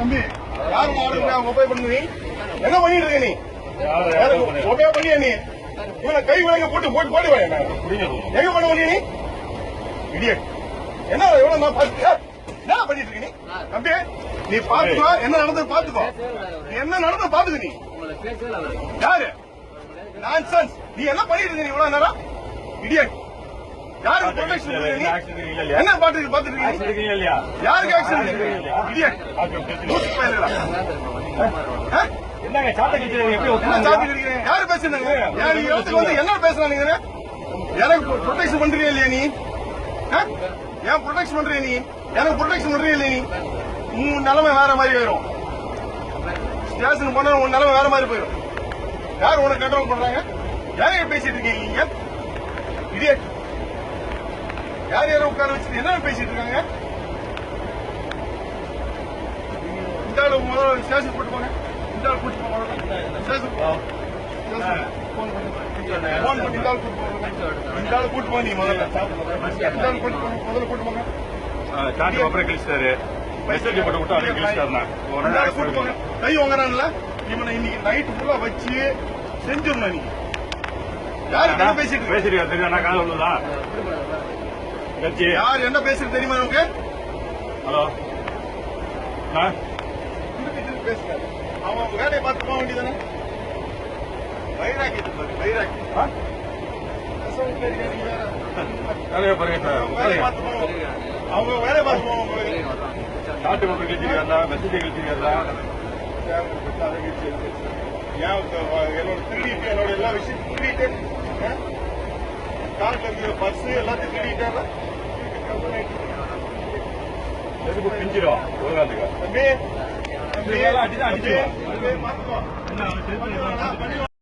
தம்பி. யார் order obey பண்ணு நீ. என்ன பண்ணிட்டு இருக்க நீ? ஒபே பண்ணியா நீ? இவனை கை விலங்க போட்டு போட்டு போட்டு வாங்க எங்க பண்ண முடிய நீ? இடியட். என்ன எவ்வளவு நான் பார்த்து என்ன பண்ணிட்டு இருக்க நீ? தம்பி நீ பாத்துக்கோ என்ன நடந்தது பாத்துக்கோ நீ என்ன நடந்தது பாத்துக்க நீ. யாரு? நான் நீ என்ன பண்ணிட்டு இருக்க நீ இவ்வளவு நேரம்? இடியட். யாருக்கு ப்ரொடெக்ஷன் என்ன பாத்துட்டு பாத்துட்டு நீ யாருக்கு ஆக்சிடென்ட்? என்னங்க சாட்டை கட்சி எப்படி? யாரு பேசுனாங்க யாரு இடத்துக்கு வந்து என்ன பேசுறானுங்க எனக்கு ப்ரொடெக்ஷன் பண்றியா இல்லையா நீ? ஏன் ப்ரொடெக்ஷன் பண்றியா நீ? எனக்கு ப்ரொடெக்ஷன் இல்லையா நீ? உன் நிலைமை வேற மாதிரி ஆயிரும் ஸ்டேஷன் போனா உன் நிலைமை வேற மாதிரி போயிடும் யார் உனக்கு கண்ட்ரோல் பண்றாங்க? யாரைய பேசிட்டு இருக்கீங்க? இடியட். யார் யாரும் உட்கார வச்சுட்டு என்ன பேசிட்டு இருக்காங்க? இந்த ஆளு முதல்ல ஸ்டேஷன் கூட்டு போங்க. இந்த ஆள் கூட்டு போங்க. ஸ்டேஷன் போன் பண்ணி இந்த ஆள் கூட்டு போங்க. இந்த ஆள் கூட்டு போங்க நீ முதல்ல. இந்த ஆள் கூட்டு போங்க. முதல்ல கூட்டு போங்க. சாட்டி அப்புறம் கழிச்சிட்டாரு. மெசேஜ் போட்டு விட்டு அப்படியே கழிச்சிட்டாருண்ணா. இந்த ஆள் கூட்டு போங்க. கை வாங்குறான்ல இவனை இன்னைக்கு நைட் ஃபுல்லா வச்சு செஞ்சிடணும் நீ யாரு பேசிட்டு? பேசிருக்கா தெரியும் நான் காலை உள்ளதா யார் என்ன பேசுறது தெரியுமா உனக்கு? ஹலோ. பேசுறாரு. அவன் அவங்க வேலையை பார்த்து போக வேண்டியதானே வைராக்கியத்தை பாரு வைராக்கி பேசவும் தெரியாது, நீ வேற. நிறைய பாருங்க அவங்க வேலையை பார்த்து வேலையை பார்த்து போவாங்க சாட்டு அப்புறம் கழிச்சிருக்காருல மெசேஜ் கழிச்சிருக்காருல ஏன் என்னோட திருடிட்டு என்னோட எல்லா விஷயத்தையும் திருடிட்டு கார்ல இருக்கிற பர்ஸ் எல்லாத்தையும் திருடிட்டாரா எதுக்கு உலகாத்துக்கு. தம்பி தம்பி அடிச்சு. என்ன